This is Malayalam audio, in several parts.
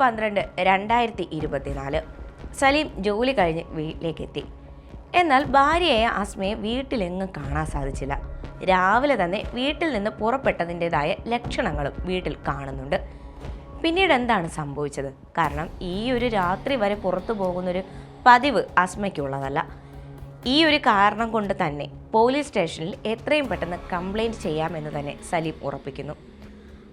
പന്ത്രണ്ട് രണ്ടായിരത്തി ഇരുപത്തിനാല്. സലീം ജോലി കഴിഞ്ഞ് വീട്ടിലേക്ക് എത്തി എന്നാൽ ഭാര്യയായ അസ്മയെ വീട്ടിലെങ്ങും കാണാൻ സാധിച്ചില്ല. രാവിലെ തന്നെ വീട്ടിൽ നിന്ന് പുറപ്പെട്ടതിന്റെതായ ലക്ഷണങ്ങളും വീട്ടിൽ കാണുന്നുണ്ട്. പിന്നീട് എന്താണ് സംഭവിച്ചത്? കാരണം ഈ ഒരു രാത്രി വരെ പുറത്തു പോകുന്നൊരു പതിവ് അസ്മയ്ക്കുള്ളതല്ല ഈ ഒരു കാരണം കൊണ്ട് തന്നെ പോലീസ് സ്റ്റേഷനിൽ എത്രയും പെട്ടെന്ന് കംപ്ലൈന്റ് ചെയ്യാമെന്ന് തന്നെ സലീം ഉറപ്പിക്കുന്നു.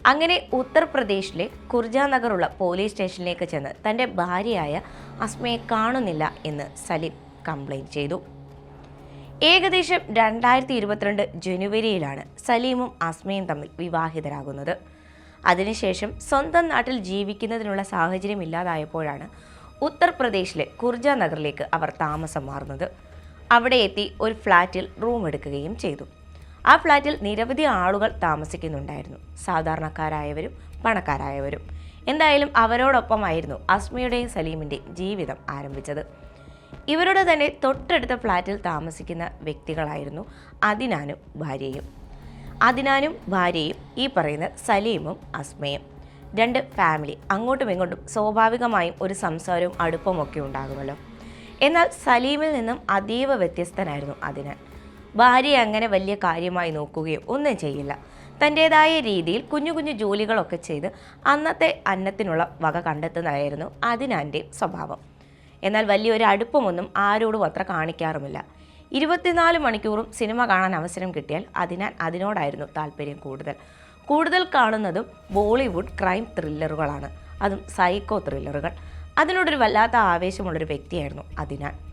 അങ്ങനെ ഉത്തർപ്രദേശിലെ കുർജാനഗറുള്ള പോലീസ് സ്റ്റേഷനിലേക്ക് ചെന്ന് തന്റെ ഭാര്യയായ അസ്മയെ കാണുന്നില്ല എന്ന് സലിം കംപ്ലൈന്റ് ചെയ്തു. ഏകദേശം രണ്ടായിരത്തി ഇരുപത്തിരണ്ട് ജനുവരിയിലാണ് സലീമും അസ്മയും തമ്മിൽ വിവാഹിതരാകുന്നത്. അതിനുശേഷം സ്വന്തം നാട്ടിൽ ജീവിക്കുന്നതിനുള്ള സാഹചര്യം ഇല്ലാതായപ്പോഴാണ് ഉത്തർപ്രദേശിലെ കുർജാനഗറിലേക്ക് അവർ താമസം മാറുന്നത്. അവിടെ എത്തി ഒരു ഫ്ലാറ്റിൽ റൂം എടുക്കുകയും ചെയ്തു. ആ ഫ്ലാറ്റിൽ നിരവധി ആളുകൾ താമസിക്കുന്നുണ്ടായിരുന്നു. സാധാരണക്കാരായവരും പണക്കാരായവരും. എന്തായാലും അവരോടൊപ്പമായിരുന്നു അസ്മയുടെയും സലീമിന്റെയും ജീവിതം ആരംഭിച്ചത്. ഇവരുടെ തന്നെ തൊട്ടടുത്ത ഫ്ലാറ്റിൽ താമസിക്കുന്ന വ്യക്തികളായിരുന്നു അതിനാനും ഭാര്യയും. അതിനാനും ഭാര്യയും ഈ പറയുന്ന സലീമും അസ്മയും. രണ്ട് ഫാമിലി. അങ്ങോട്ടും ഇങ്ങോട്ടും സ്വാഭാവികമായും ഒരു സംസാരവും അടുപ്പമൊക്കെ ഉണ്ടാകുമല്ലോ. എന്നാൽ സലീമിൽ നിന്നും അതീവ വ്യത്യസ്തനായിരുന്നു അതിനാൻ ഭാര്യയെ അങ്ങനെ വലിയ കാര്യമായി നോക്കുകയോ ഒന്നും ചെയ്യില്ല. തന്റേതായ രീതിയിൽ കുഞ്ഞു കുഞ്ഞു ജോലികളൊക്കെ ചെയ്ത് അന്നത്തെ അന്നത്തിനുള്ള വക കണ്ടെത്തുന്നതായിരുന്നു അതിനാന്റെ സ്വഭാവം. എന്നാൽ വലിയൊരു അടുപ്പമൊന്നും ആരോടും അത്ര കാണിക്കാറുമില്ല. ഇരുപത്തിനാല് മണിക്കൂറും സിനിമ കാണാൻ അവസരം കിട്ടിയാൽ അതിനാൽ അതിനോടായിരുന്നു താല്പര്യം കൂടുതൽ. കൂടുതൽ കാണുന്നതും ബോളിവുഡ് ക്രൈം ത്രില്ലറുകളാണ്. അതും സൈക്കോ ത്രില്ലറുകൾ. അതിനോടൊരു വല്ലാത്ത ആവേശമുള്ളൊരു വ്യക്തിയായിരുന്നു അതിനാൽ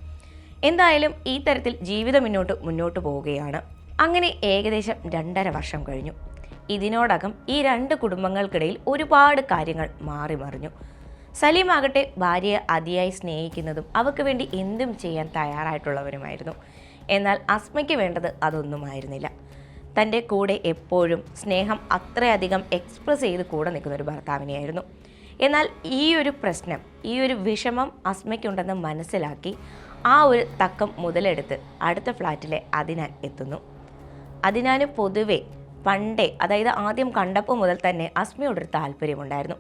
എന്തായാലും ഈ തരത്തിൽ ജീവിതം മുന്നോട്ട് മുന്നോട്ട് പോവുകയാണ്. അങ്ങനെ ഏകദേശം രണ്ടര വർഷം കഴിഞ്ഞു. ഇതിനോടകം ഈ രണ്ട് കുടുംബങ്ങൾക്കിടയിൽ ഒരുപാട് കാര്യങ്ങൾ മാറി മറിഞ്ഞു. സലീം ആകട്ടെ ഭാര്യയെ അതിയായി സ്നേഹിക്കുന്നതും അവർക്ക് വേണ്ടി എന്തും ചെയ്യാൻ തയ്യാറായിട്ടുള്ളവരുമായിരുന്നു. എന്നാൽ അസ്മയ്ക്ക് വേണ്ടത് അതൊന്നുമായിരുന്നില്ല. തന്റെ കൂടെ എപ്പോഴും സ്നേഹം അത്രയധികം എക്സ്പ്രസ് ചെയ്ത് കൂടെ നിൽക്കുന്ന ഒരു ഭർത്താവിനെയായിരുന്നു. എന്നാൽ ഈ ഒരു പ്രശ്നം ഈ ഒരു വിഷമം അസ്മയ്ക്കുണ്ടെന്ന് മനസ്സിലാക്കി ആ ഒരു തക്കം മുതലെടുത്ത് അടുത്ത ഫ്ലാറ്റിലെ അതിനാൻ എത്തുന്നു. അതിനാന് പൊതുവെ പണ്ടേ അതായത് ആദ്യം കണ്ടപ്പോൾ മുതൽ തന്നെ അസ്മയോടൊരു താല്പര്യമുണ്ടായിരുന്നു.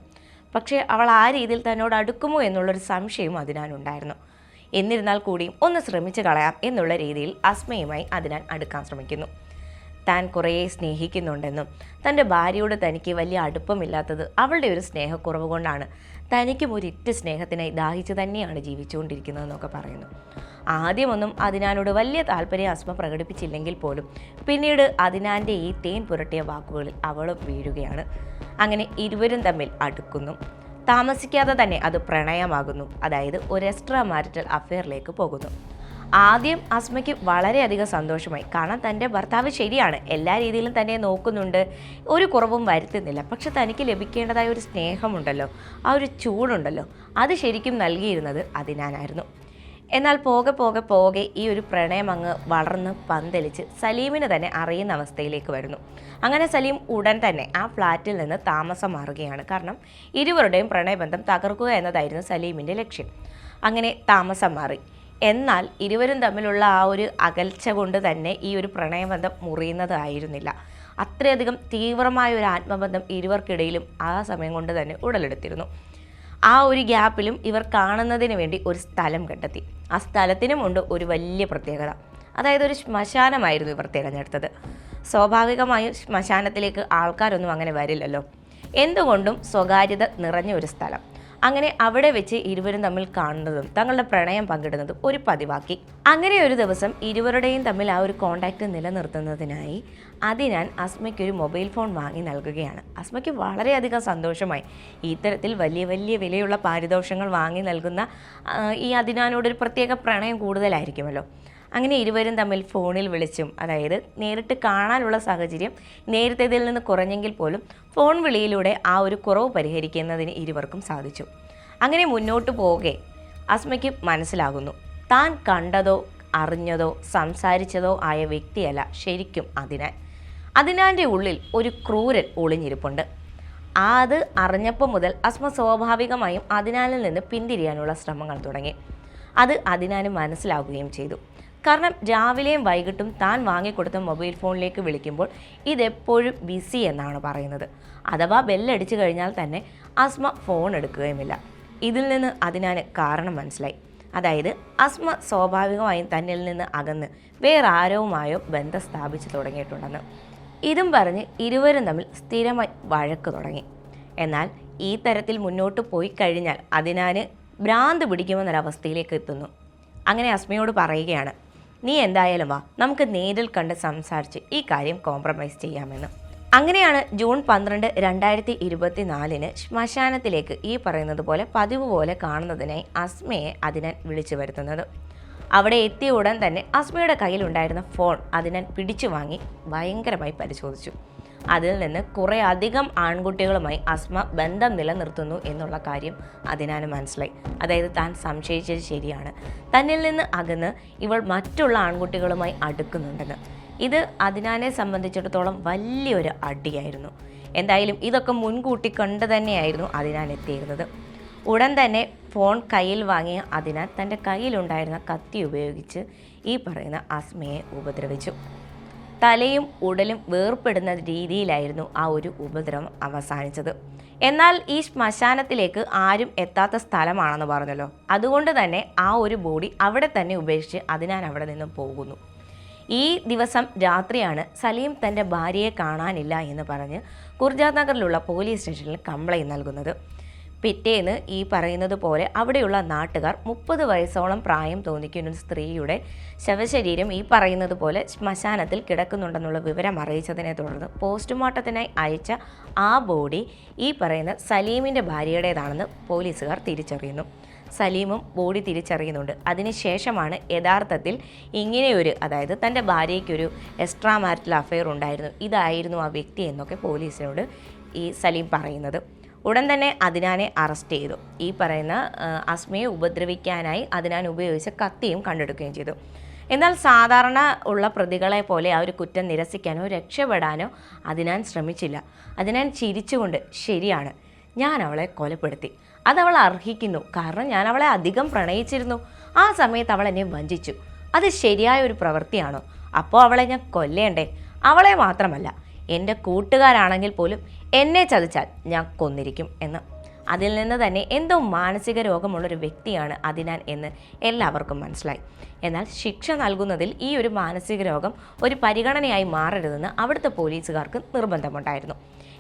പക്ഷേ അവൾ ആ രീതിയിൽ തന്നോട് അടുക്കുമോ എന്നുള്ളൊരു സംശയവും അതിനാനുണ്ടായിരുന്നു എന്നിരുന്നാൽ കൂടിയും ഒന്ന് ശ്രമിച്ചു കളയാം എന്നുള്ള രീതിയിൽ അസ്മയുമായി അതിനാൻ അടുക്കാൻ ശ്രമിക്കുന്നു. താൻ കുറേ സ്നേഹിക്കുന്നുണ്ടെന്നും തന്റെ ഭാര്യയോട് തനിക്ക് വലിയ അടുപ്പമില്ലാത്തത് അവളുടെ ഒരു സ്നേഹക്കുറവ് കൊണ്ടാണ്. തനിക്കും ഒരിറ്റ് സ്നേഹത്തിനായി ദാഹിച്ച് തന്നെയാണ് ജീവിച്ചുകൊണ്ടിരിക്കുന്നതെന്നൊക്കെ പറയുന്നു. ആദ്യമൊന്നും അതിനാനോട് വലിയ താല്പര്യം അസ്മ പ്രകടിപ്പിച്ചില്ലെങ്കിൽ പോലും പിന്നീട് അതിനാന്റെ ഈ തേൻ പുരട്ടിയ വാക്കുകളിൽ അവൾ വീഴുകയാണ്. അങ്ങനെ ഇരുവരും തമ്മിൽ അടുക്കുന്നു. താമസിക്കാതെ തന്നെ അത് പ്രണയമാകുന്നു. അതായത് ഒരു എക്സ്ട്രാ മാരിറ്റൽ അഫെയറിലേക്ക് പോകുന്നു. ആദ്യം അസ്മയ്ക്ക് വളരെയധികം സന്തോഷമായി. കാരണം തന്റെ ഭർത്താവ് ശരിയാണ്. എല്ലാ രീതിയിലും തന്നെ നോക്കുന്നുണ്ട്. ഒരു കുറവും വരുത്തുന്നില്ല. പക്ഷെ തനിക്ക് ലഭിക്കേണ്ടതായ ഒരു സ്നേഹമുണ്ടല്ലോ. ആ ഒരു ചൂടുണ്ടല്ലോ. അത് ശരിക്കും നൽകിയിരുന്നത് അതിനാനായിരുന്നു എന്നാൽ പോകെ പോകെ പോകെ ഈ ഒരു പ്രണയം അങ്ങ് വളർന്ന് പന്തലിച്ച് സലീമിന് തന്നെ അറിയുന്ന അവസ്ഥയിലേക്ക് വരുന്നു. അങ്ങനെ സലീം ഉടൻ തന്നെ ആ ഫ്ലാറ്റിൽ നിന്ന് താമസം മാറുകയാണ്. കാരണം ഇരുവരുടെയും പ്രണയബന്ധം തകർക്കുക എന്നതായിരുന്നു സലീമിന്റെ ലക്ഷ്യം. അങ്ങനെ താമസം മാറി. എന്നാൽ ഇരുവരും തമ്മിലുള്ള ആ ഒരു അകൽച്ച കൊണ്ട് തന്നെ ഈ ഒരു പ്രണയബന്ധം മുറിയുന്നതായിരുന്നില്ല അത്രയധികം തീവ്രമായ ഒരു ആത്മബന്ധം ഇരുവർക്കിടയിലും ആ സമയം കൊണ്ട് തന്നെ ഉടലെടുത്തിരുന്നു. ആ ഒരു ഗ്യാപ്പിലും ഇവർ കാണുന്നതിന് വേണ്ടി ഒരു സ്ഥലം കണ്ടെത്തി. ആ സ്ഥലത്തിനുമുണ്ട് ഒരു വലിയ പ്രത്യേകത. അതായത് ഒരു ശ്മശാനമായിരുന്നു ഇവർ തിരഞ്ഞെടുത്തത്. സ്വാഭാവികമായും ശ്മശാനത്തിലേക്ക് ആൾക്കാരൊന്നും അങ്ങനെ വരില്ലല്ലോ. എന്തുകൊണ്ടും സ്വകാര്യത നിറഞ്ഞ ഒരു സ്ഥലം. അങ്ങനെ അവിടെ വെച്ച് ഇരുവരും തമ്മിൽ കാണുന്നതും തങ്ങളുടെ പ്രണയം പങ്കിടുന്നതും ഒരു പതിവാക്കി. അങ്ങനെ ഒരു ദിവസം ഇരുവരുടെയും തമ്മിൽ ആ ഒരു കോണ്ടാക്റ്റ് നിലനിർത്തുന്നതിനായി അതിനാൻ അസ്മയ്ക്ക് ഒരു മൊബൈൽ ഫോൺ വാങ്ങി നൽകുകയാണ്. അസ്മയ്ക്ക് വളരെയധികം സന്തോഷമായി. ഇത്തരത്തിൽ വലിയ വലിയ വിലയുള്ള പാരിതോഷങ്ങൾ വാങ്ങി നൽകുന്ന ഈ അതിനാനോടൊരു പ്രത്യേക പ്രണയം കൂടുതലായിരിക്കുമല്ലോ. അങ്ങനെ ഇരുവരും തമ്മിൽ ഫോണിൽ വിളിച്ചും അതായത് നേരിട്ട് കാണാനുള്ള സാഹചര്യം നേരത്തേതിൽ നിന്ന് കുറഞ്ഞെങ്കിൽ പോലും ഫോൺ വിളിയിലൂടെ ആ ഒരു കുറവ് പരിഹരിക്കുന്നതിന് ഇരുവർക്കും സാധിച്ചു. അങ്ങനെ മുന്നോട്ട് പോകെ അസ്മയ്ക്ക് മനസ്സിലാകുന്നു. താൻ കണ്ടതോ അറിഞ്ഞതോ സംസാരിച്ചതോ ആയ വ്യക്തിയല്ല ശരിക്കും അതിനാൻ. അതിനാന്റെ ഉള്ളിൽ ഒരു ക്രൂരൻ ഒളിഞ്ഞിരിപ്പുണ്ട്. അത് അറിഞ്ഞപ്പോൾ മുതൽ അസ്മ സ്വാഭാവികമായും അതിനാലിൽ നിന്ന് പിന്തിരിയാനുള്ള ശ്രമങ്ങൾ തുടങ്ങി. അത് അതിനാനും മനസ്സിലാവുകയും ചെയ്തു. കാരണം രാവിലെയും വൈകിട്ടും താൻ വാങ്ങിക്കൊടുത്ത മൊബൈൽ ഫോണിലേക്ക് വിളിക്കുമ്പോൾ ഇതെപ്പോഴും ബിസി എന്നാണ് പറയുന്നത്. അഥവാ ബെല്ലടിച്ചു കഴിഞ്ഞാൽ തന്നെ അസ്മ ഫോൺ എടുക്കുകയുമില്ല. ഇതിൽ നിന്ന് അതിനാണ് കാരണം മനസ്സിലായി. അതായത് അസ്മ സ്വാഭാവികമായും തന്നിൽ നിന്ന് അകന്ന് വേറെ ആരവുമായോ ബന്ധം സ്ഥാപിച്ചു തുടങ്ങിയിട്ടുണ്ടെന്ന്. ഇതും പറഞ്ഞ് ഇരുവരും തമ്മിൽ സ്ഥിരമായി വഴക്ക് തുടങ്ങി. എന്നാൽ ഈ തരത്തിൽ മുന്നോട്ട് പോയി കഴിഞ്ഞാൽ അതിനാന് ഭ്രാന്ത് പിടിക്കുമെന്നൊരവസ്ഥയിലേക്ക് എത്തുന്നു. അങ്ങനെ അസ്മയോട് പറയുകയാണ് നീ എന്തായാലും വാ. നമുക്ക് നേരിൽ കണ്ട് സംസാരിച്ച് ഈ കാര്യം കോംപ്രമൈസ് ചെയ്യാമെന്ന്. അങ്ങനെയാണ് ജൂൺ പന്ത്രണ്ട് രണ്ടായിരത്തി ഇരുപത്തിനാലിന് ശ്മശാനത്തിലേക്ക് ഈ പറയുന്നത് പോലെ പതിവ് പോലെ കാണുന്നതിനായി അസ്മയെ അതിനൻ വിളിച്ചു വരുത്തുന്നത്. അവിടെ എത്തിയ ഉടൻ തന്നെ അസ്മയുടെ കയ്യിലുണ്ടായിരുന്ന ഫോൺ അതിനൻ പിടിച്ചു വാങ്ങി ഭയങ്കരമായി പരിശോധിച്ചു. അതിൽ നിന്ന് കുറേ അധികം ആൺകുട്ടികളുമായി അസ്മ ബന്ധം നിലനിർത്തുന്നു എന്നുള്ള കാര്യം അതിനാന് മനസ്സിലായി. അതായത് താൻ സംശയിച്ചത് ശരിയാണ്. തന്നിൽ നിന്ന് അകന്ന് ഇവൾ മറ്റുള്ള ആൺകുട്ടികളുമായി അടുക്കുന്നുണ്ടെന്ന്. ഇത് അതിനാനെ സംബന്ധിച്ചിടത്തോളം വലിയൊരു അടിയായിരുന്നു. എന്തായാലും ഇതൊക്കെ മുൻകൂട്ടി കണ്ടു തന്നെയായിരുന്നു അതിനാൻ എത്തിയിരുന്നത്. ഉടൻ തന്നെ ഫോൺ കയ്യിൽ വാങ്ങിയ അതിനാൽ തന്റെ കയ്യിലുണ്ടായിരുന്ന കത്തി ഉപയോഗിച്ച് ഈ പറയുന്ന അസ്മയെ ഉപദ്രവിച്ചു. തലയും ഉടലും വേർപ്പെടുന്ന രീതിയിലായിരുന്നു ആ ഒരു ഉപദ്രവം അവസാനിച്ചത്. എന്നാൽ ഈ ശ്മശാനത്തിലേക്ക് ആരും എത്താത്ത സ്ഥലമാണെന്ന് പറഞ്ഞല്ലോ. അതുകൊണ്ട് തന്നെ ആ ഒരു ബോഡി അവിടെ തന്നെ ഉപേക്ഷിച്ച് അതിനാൽ അവിടെ നിന്നും പോകുന്നു. ഈ ദിവസം രാത്രിയാണ് സലീം തന്റെ ഭാര്യയെ കാണാനില്ല എന്ന് പറഞ്ഞ് കുർജാത് നഗറിലുള്ള പോലീസ് സ്റ്റേഷനിൽ കംപ്ലൈന്റ് നൽകുന്നത്. പിറ്റേന്ന് ഈ പറയുന്നത് പോലെ അവിടെയുള്ള നാട്ടുകാർ മുപ്പത് വയസ്സോളം പ്രായം തോന്നിക്കുന്ന ഒരു സ്ത്രീയുടെ ശവശരീരം ഈ പറയുന്നത് പോലെ ശ്മശാനത്തിൽ കിടക്കുന്നുണ്ടെന്നുള്ള വിവരം അറിയിച്ചതിനെ തുടർന്ന് പോസ്റ്റ്മോർട്ടത്തിനായി അയച്ച ആ ബോഡി ഈ പറയുന്ന സലീമിന്റെ ഭാര്യയുടേതാണെന്ന് പോലീസുകാർ തിരിച്ചറിയുന്നു. സലീമും ബോഡി തിരിച്ചറിയുന്നുണ്ട്. അതിനുശേഷമാണ് യഥാർത്ഥത്തിൽ ഇങ്ങനെയൊരു അതായത് തന്റെ ഭാര്യയ്ക്കൊരു എക്സ്ട്രാ മാരിറ്റൽ അഫെയർ ഉണ്ടായിരുന്നു. ഇതായിരുന്നു ആ വ്യക്തി എന്നൊക്കെ പോലീസിനോട് ഈ സലീം പറയുന്നത്. ഉടൻ തന്നെ അതിനാനെ അറസ്റ്റ് ചെയ്തു. ഈ പറയുന്ന അസ്മയെ ഉപദ്രവിക്കാനായി അതിനാൻ ഉപയോഗിച്ച കത്തിയും കണ്ടെടുക്കുകയും ചെയ്തു. എന്നാൽ സാധാരണ ഉള്ള പ്രതികളെ പോലെ ആ ഒരു കുറ്റം നിരസിക്കാനോ രക്ഷപ്പെടാനോ അതിനാൻ ശ്രമിച്ചില്ല. അതിനാൻ ചിരിച്ചുകൊണ്ട് ശരിയാണ് ഞാൻ അവളെ കൊലപ്പെടുത്തി. അതവൾ അർഹിക്കുന്നു. കാരണം ഞാൻ അവളെ അധികം പ്രണയിച്ചിരുന്നു. ആ സമയത്ത് അവൾ എന്നെ വഞ്ചിച്ചു. അത് ശരിയായ ഒരു പ്രവൃത്തിയാണോ? അപ്പോൾ അവളെ ഞാൻ കൊല്ലേണ്ടേ? അവളെ മാത്രമല്ല എന്റെ കൂട്ടുകാരാണെങ്കിൽ പോലും എന്നെ ചതിച്ചാൽ ഞാൻ കൊന്നിരിക്കും എന്ന്. അതിൽ നിന്ന് തന്നെ എന്തോ മാനസിക രോഗമുള്ളൊരു വ്യക്തിയാണ് അതിനാൽ എന്ന് എല്ലാവർക്കും മനസ്സിലായി. എന്നാൽ ശിക്ഷ നൽകുന്നതിൽ ഈ ഒരു മാനസിക രോഗം ഒരു പരിഗണനയായി മാറരുതെന്ന് അവിടുത്തെ പോലീസുകാർക്ക് നിർബന്ധമുണ്ടായിരുന്നു.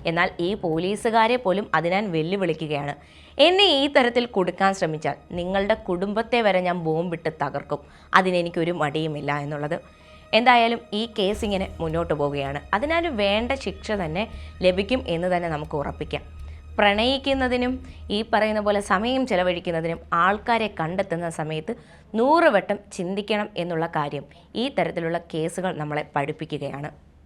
എന്നാൽ ഈ പോലീസുകാരെ പോലും അതിനാൻ വെല്ലുവിളിക്കുകയാണ്. എന്നെ ഈ തരത്തിൽ കൊടുക്കാൻ ശ്രമിച്ചാൽ നിങ്ങളുടെ കുടുംബത്തെ വരെ ഞാൻ ബോംബിട്ട് തകർക്കും. അതിനെനിക്കൊരു മടിയുമില്ല എന്നുള്ളത്. എന്തായാലും ഈ കേസ് ഇങ്ങനെ മുന്നോട്ട് പോവുകയാണ്. അതിനാൽ വേണ്ട ശിക്ഷ തന്നെ ലഭിക്കും എന്ന് തന്നെ നമുക്ക് ഉറപ്പിക്കാം. പ്രണയിക്കുന്നതിനും ഈ പറയുന്ന പോലെ സമയം ചെലവഴിക്കുന്നതിനും ആൾക്കാരെ കണ്ടെത്തുന്ന സമയത്ത് നൂറ് വട്ടം ചിന്തിക്കണം എന്നുള്ള കാര്യം ഈ തരത്തിലുള്ള കേസുകൾ നമ്മളെ പഠിപ്പിക്കുകയാണ്.